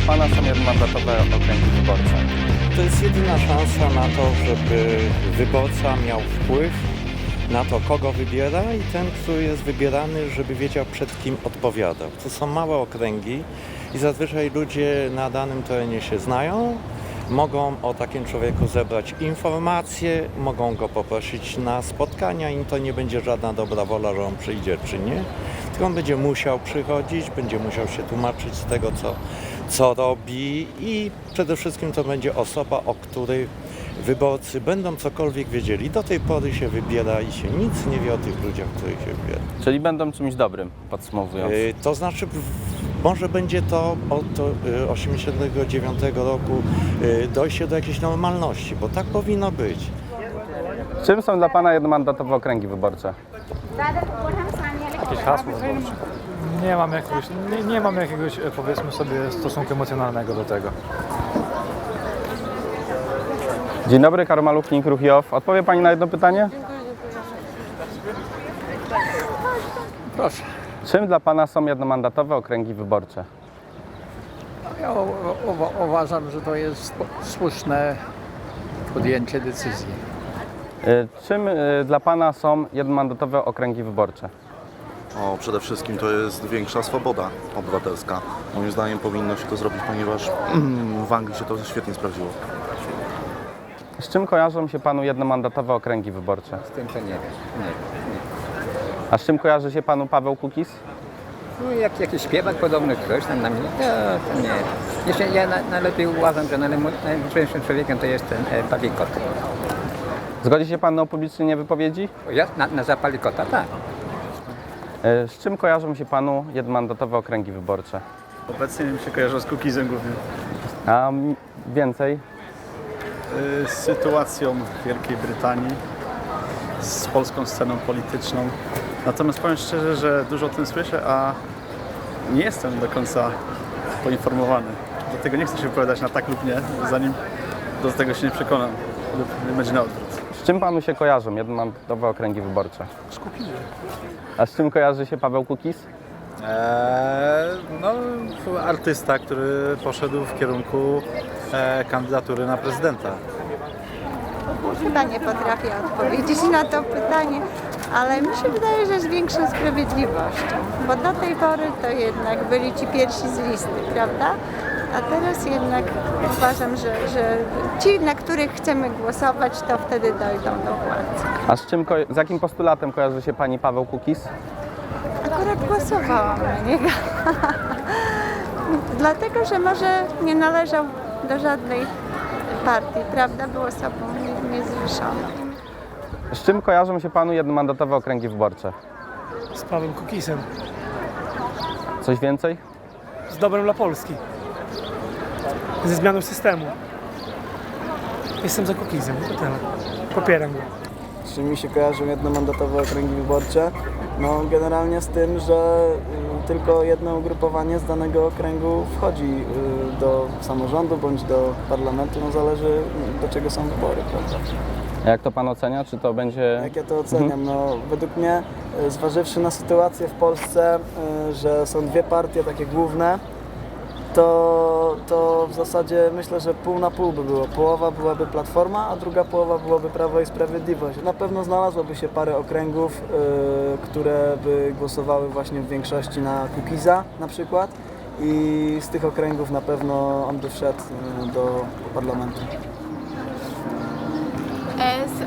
dla Pana są jednomandatowe okręgi wyborcze? To jest jedyna szansa na to, żeby wyborca miał wpływ na to, kogo wybiera i ten, który jest wybierany, żeby wiedział przed kim odpowiadał. To są małe okręgi i zazwyczaj ludzie na danym terenie się znają, mogą o takim człowieku zebrać informacje, mogą go poprosić na spotkania i to nie będzie żadna dobra wola, że on przyjdzie czy nie, tylko on będzie musiał przychodzić, będzie musiał się tłumaczyć z tego, co, co robi i przede wszystkim to będzie osoba, o której wyborcy będą cokolwiek wiedzieli. Do tej pory się wybiera i się nic nie wie o tych ludziach, których się wybiera. Czyli będą czymś dobrym, podsumowując. Y, To znaczy, może będzie to od 1989 roku y, dojście do jakiejś normalności, bo tak powinno być. Czym są dla Pana jednomandatowe okręgi wyborcze? Jakieś hasło. Nie mam jakiegoś, nie, nie mam jakiegoś e, powiedzmy sobie stosunku emocjonalnego do tego. Dzień dobry, Karol Maluchnik, Ruch JOW. Odpowie Pani na jedno pytanie? Proszę. Czym dla Pana są jednomandatowe okręgi wyborcze? Ja u, u, uważam, że to jest słuszne podjęcie decyzji. Y, Czym y, dla Pana są jednomandatowe okręgi wyborcze? O, przede wszystkim to jest większa swoboda obywatelska. Moim zdaniem powinno się to zrobić, ponieważ w Anglii się to świetnie sprawdziło. Z czym kojarzą się Panu jednomandatowe okręgi wyborcze? Z tym to nie wiem. Nie. A z czym kojarzy się Panu Paweł Kukis? No jak jakiś śpiewak podobny ktoś tam na mnie. No, to nie. Jeszcze ja na, najlepiej uważam, że najlepszym człowiekiem to jest ten e, Pawikot. Zgodzi się Pan na upublicznienie wypowiedzi? O, Ja na, na zapali kota, tak. Y, Z czym kojarzą się Panu jednomandatowe okręgi wyborcze? Obecnie mi się kojarzą z cookiesem głównie. A więcej? Y, Z sytuacją w Wielkiej Brytanii, z polską sceną polityczną. Natomiast powiem szczerze, że dużo o tym słyszę, a nie jestem do końca poinformowany. Dlatego nie chcę się wypowiadać na tak lub nie, zanim do tego się nie przekonam lub nie będzie na odwrót. Z czym Panu się kojarzą jednomandatowe okręgi wyborcze? Z A z czym kojarzy się Paweł Kukis? Eee, no, artysta, który poszedł w kierunku e, kandydatury na prezydenta. Chyba nie potrafię odpowiedzieć na to pytanie, ale mi się wydaje, że z większą sprawiedliwością, bo do tej pory to jednak byli ci pierwsi z listy, prawda? A teraz jednak uważam, że, że ci, na których chcemy głosować, to wtedy dojdą do władzy. A z, czym, ko- z jakim postulatem kojarzy się Pani Paweł Kukis? Akurat głosowałam na niego. Dlatego, że może nie należał do żadnej partii, prawda? Był osobą nie- niezrzeszoną. Z czym kojarzą się Panu jednomandatowe okręgi wyborcze? Z Pawłem Kukisem. Coś więcej? Z dobrem dla Polski. Ze zmianą systemu. Jestem za Kukisem, to tyle. Popieram go. z czym mi się kojarzą jednomandatowe okręgi wyborcze? No generalnie z tym, że y, tylko jedno ugrupowanie z danego okręgu wchodzi y, do samorządu bądź do parlamentu, no zależy y, do czego są wybory, prawda? A Jak to Pan ocenia? Czy to będzie... Jak ja to oceniam? No według mnie, y, zważywszy na sytuację w Polsce, y, że są dwie partie takie główne, to, to w zasadzie myślę, że pół na pół by było. Połowa byłaby Platforma, a druga połowa byłaby Prawo i Sprawiedliwość. Na pewno znalazłoby się parę okręgów, y, które by głosowały właśnie w większości na Kukiza na przykład i z tych okręgów na pewno on by wszedł y, do parlamentu.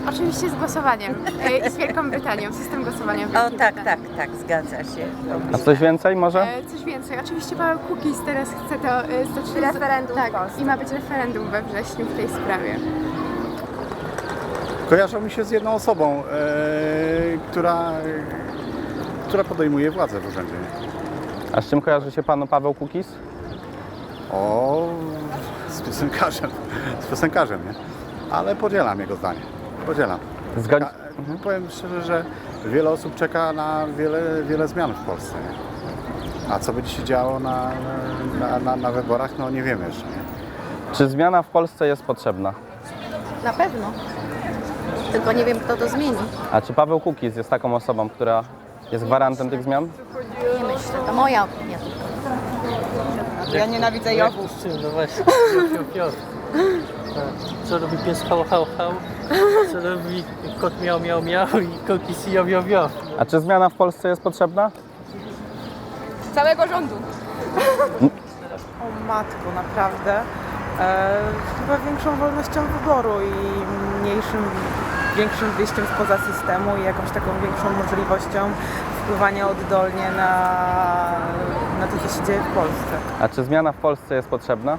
Oczywiście z głosowaniem e, i z Wielką Brytanią, system głosowania w O Wielkiej tak, Brytanii. tak, tak, zgadza się. A coś więcej może? E, coś więcej, oczywiście Paweł Kukiz teraz chce to e, stoczyć Referendum tak, Polsce. i ma być referendum we wrześniu w tej sprawie. Kojarzą mi się z jedną osobą, e, która, która podejmuje władzę w urzędzie. A z czym kojarzy się Panu Paweł Kukis? O, z piosenkarzem, z piosenkarzem, nie? Ale podzielam jego zdanie. Podzielam. Zgodzi... Ka- Powiem szczerze, że wiele osób czeka na wiele, wiele zmian w Polsce. Nie? A co będzie się działo na, na, na, na wyborach, no nie wiemy jeszcze. Nie? Czy zmiana w Polsce jest potrzebna? Na pewno. Tylko nie wiem, kto to zmieni. A czy Paweł Kukis jest taką osobą, która jest gwarantem tych zmian? Nie myślę, to moja opinia. Ja nienawidzę Jowów. czym, no właśnie. Co robi pies hał, hał, hał? Co robi kot miał, miał, miał i kokis jo, jo, jo. A czy zmiana w Polsce jest potrzebna? Całego rządu. O matko, naprawdę. E, chyba większą wolnością wyboru i mniejszym, większym wyjściem spoza systemu i jakąś taką większą możliwością wpływania oddolnie na, na to, co się dzieje w Polsce. A czy zmiana w Polsce jest potrzebna?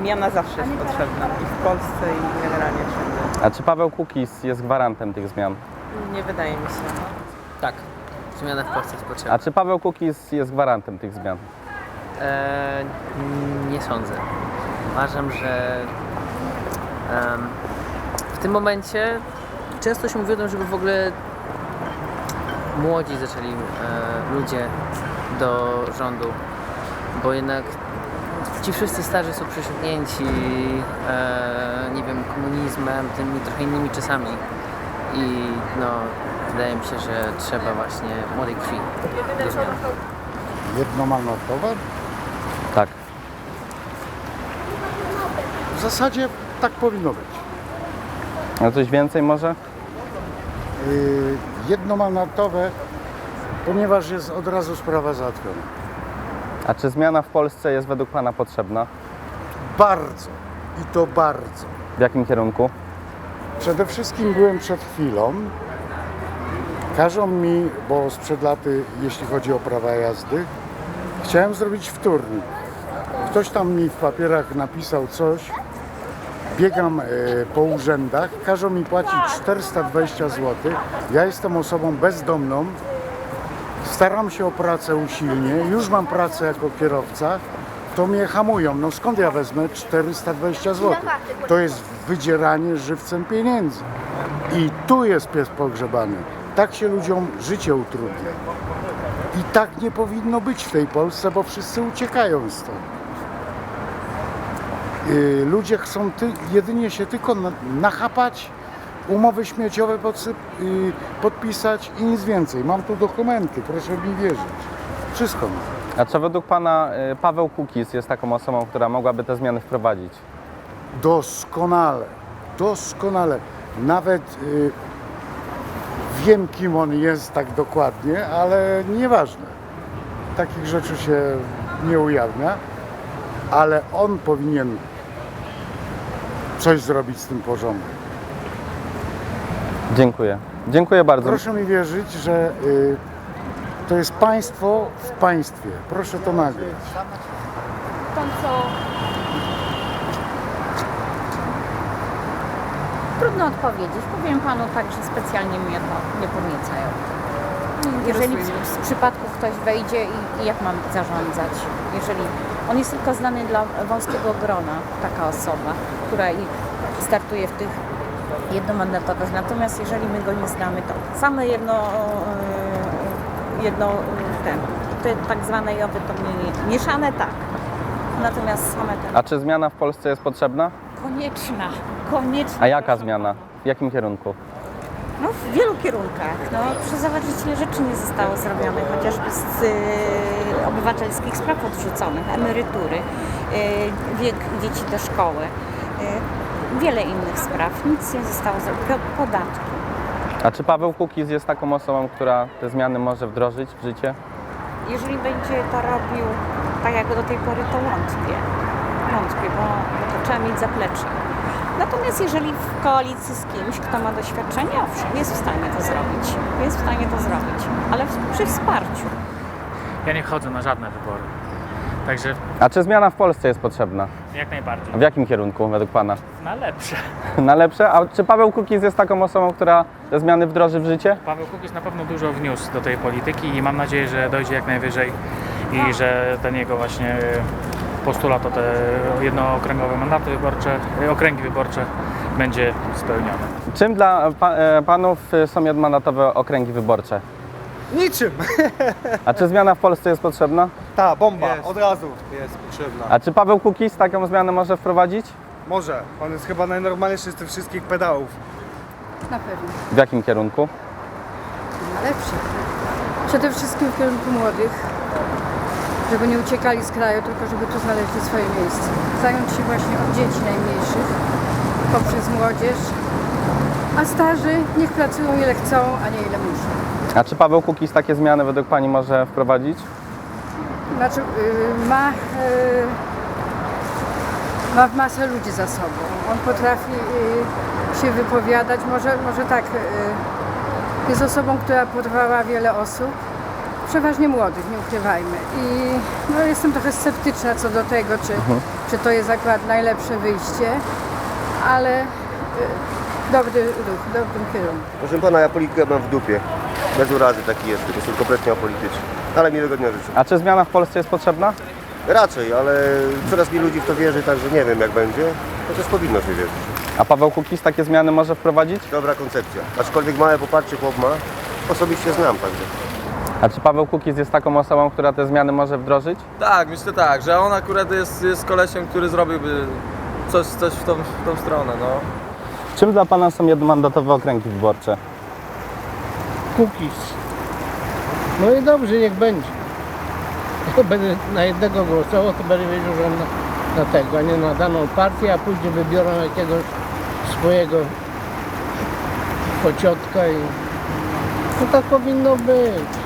Zmiana zawsze jest potrzebna i w Polsce i generalnie wszędzie. A czy Paweł Kukiz jest gwarantem tych zmian? Nie wydaje mi się. Tak, zmiana w Polsce jest potrzebna. A czy Paweł Kukiz jest gwarantem tych zmian? E, nie sądzę. Uważam, że em, w tym momencie często się mówi o tym, żeby w ogóle młodzi zaczęli e, ludzie do rządu, bo jednak ci wszyscy starzy są przesiąknięci, e, nie wiem, komunizmem, tymi trochę innymi czasami i no, wydaje mi się, że trzeba właśnie młodej krwi do zmian. Jednomandatowe? Tak. W zasadzie tak powinno być. A coś więcej może? Yy, jednomandatowe, ponieważ jest od razu sprawa załatwiona. A czy zmiana w Polsce jest według Pana potrzebna? Bardzo i to bardzo. W jakim kierunku? Przede wszystkim byłem przed chwilą. Każą mi, bo sprzed laty, jeśli chodzi o prawa jazdy, chciałem zrobić wtórnik. Ktoś tam mi w papierach napisał coś, biegam e, po urzędach, każą mi płacić 420 zł. Ja jestem osobą bezdomną, staram się o pracę usilnie, już mam pracę jako kierowca, to mnie hamują. No skąd ja wezmę 420 zł? To jest wydzieranie żywcem pieniędzy. I tu jest pies pogrzebany. Tak się ludziom życie utrudnia. I tak nie powinno być w tej Polsce, bo wszyscy uciekają stąd. Yy, ludzie chcą ty, jedynie się tylko na, nachapać, umowy śmieciowe podpisać i nic więcej. Mam tu dokumenty, proszę mi wierzyć. Wszystko mam. A czy według Pana y, Paweł Kukiz jest taką osobą, która mogłaby te zmiany wprowadzić? Doskonale, doskonale. Nawet y, wiem, kim on jest tak dokładnie, ale nieważne. Takich rzeczy się nie ujawnia, ale on powinien coś zrobić z tym porządkiem. Dziękuję. Dziękuję bardzo. Proszę mi wierzyć, że y, to jest państwo w państwie. Proszę to nagrać. Pan co? Trudno odpowiedzieć. Powiem panu tak, że specjalnie mnie to nie podniecają. Jeżeli w, w przypadku ktoś wejdzie i, i jak mam zarządzać, jeżeli on jest tylko znany dla wąskiego grona, taka osoba, która i startuje w tych jednomandatowych, natomiast jeżeli my go nie znamy, to same jedno, e, jedno e, ten, te tak zwane jowy to mnie nie, mieszane tak. Natomiast same te A czy zmiana w Polsce jest potrzebna? konieczna, konieczna. A jaka zmiana? W jakim kierunku? No, w wielu kierunkach. No, ile rzeczy nie zostało zrobione, chociażby z y, obywatelskich spraw odrzuconych, emerytury, y, wiek dzieci do szkoły, y, wiele innych spraw. Nic nie zostało zrobione. Po- Podatki. A czy Paweł Kukiz jest taką osobą, która te zmiany może wdrożyć w życie? Jeżeli będzie to robił tak jak do tej pory, to wątpię. Wątpię, bo, bo to trzeba mieć zaplecze. Natomiast jeżeli w koalicji z kimś, kto ma doświadczenie, owszem, jest w stanie to zrobić. Jest w stanie to zrobić, ale w, przy wsparciu. Ja nie chodzę na żadne wybory. Także A czy zmiana w Polsce jest potrzebna? Jak najbardziej. W jakim kierunku według Pana? Na lepsze. Na lepsze? A czy Paweł Kukiz jest taką osobą, która te zmiany wdroży w życie? Paweł Kukiz na pewno dużo wniósł do tej polityki i mam nadzieję, że dojdzie jak najwyżej i że ten jego właśnie postulat o te jednookręgowe mandaty wyborcze, okręgi wyborcze będzie spełniony. Czym dla pa, e, Panów y, są jednomandatowe okręgi wyborcze? Niczym. A czy zmiana w Polsce jest potrzebna? Ta, bomba, od razu jest potrzebna. A czy Paweł Kukiz taką zmianę może wprowadzić? Może, on jest chyba najnormalniejszy z tych wszystkich pedałów. Na pewno. W jakim kierunku? Na lepsze. Przede wszystkim w kierunku młodych. żeby nie uciekali z kraju, tylko żeby tu znaleźli swoje miejsce. Zająć się właśnie od dzieci najmniejszych, poprzez młodzież, a starzy niech pracują ile chcą, a nie ile muszą. A czy Paweł Kukiz takie zmiany według Pani może wprowadzić? Znaczy, y, ma, y, ma masę ludzi za sobą. On potrafi y, się wypowiadać, może, może tak, y, jest osobą, która porwała wiele osób, przeważnie młodych, nie ukrywajmy. I no, jestem trochę sceptyczna co do tego, czy, czy to jest akurat najlepsze wyjście, ale y, dobry ruch, w dobrym kierunku. Proszę pana, ja politykę mam w dupie. Bez urazy taki jestem, jestem kompletnie apolityczny. Ale miłego dnia życzę. A czy zmiana w Polsce jest potrzebna? Raczej, ale coraz mniej ludzi w to wierzy, także nie wiem jak będzie. Chociaż powinno się wierzyć. A Paweł Kukiz takie zmiany może wprowadzić? Dobra koncepcja. Aczkolwiek małe poparcie chłop ma, osobiście znam także. A czy Paweł Kukiz jest taką osobą, która te zmiany może wdrożyć? Tak, myślę tak, że on akurat jest, jest kolesiem, który zrobiłby coś, coś w, tą, w tą stronę, no. Czym dla Pana są jednomandatowe okręgi wyborcze? Kukiz. No i dobrze, niech będzie. Jak będę na jednego głosował, to będę wiedział, że na, na tego, a nie na daną partię, a później wybiorą jakiegoś swojego pociotka i no tak powinno być.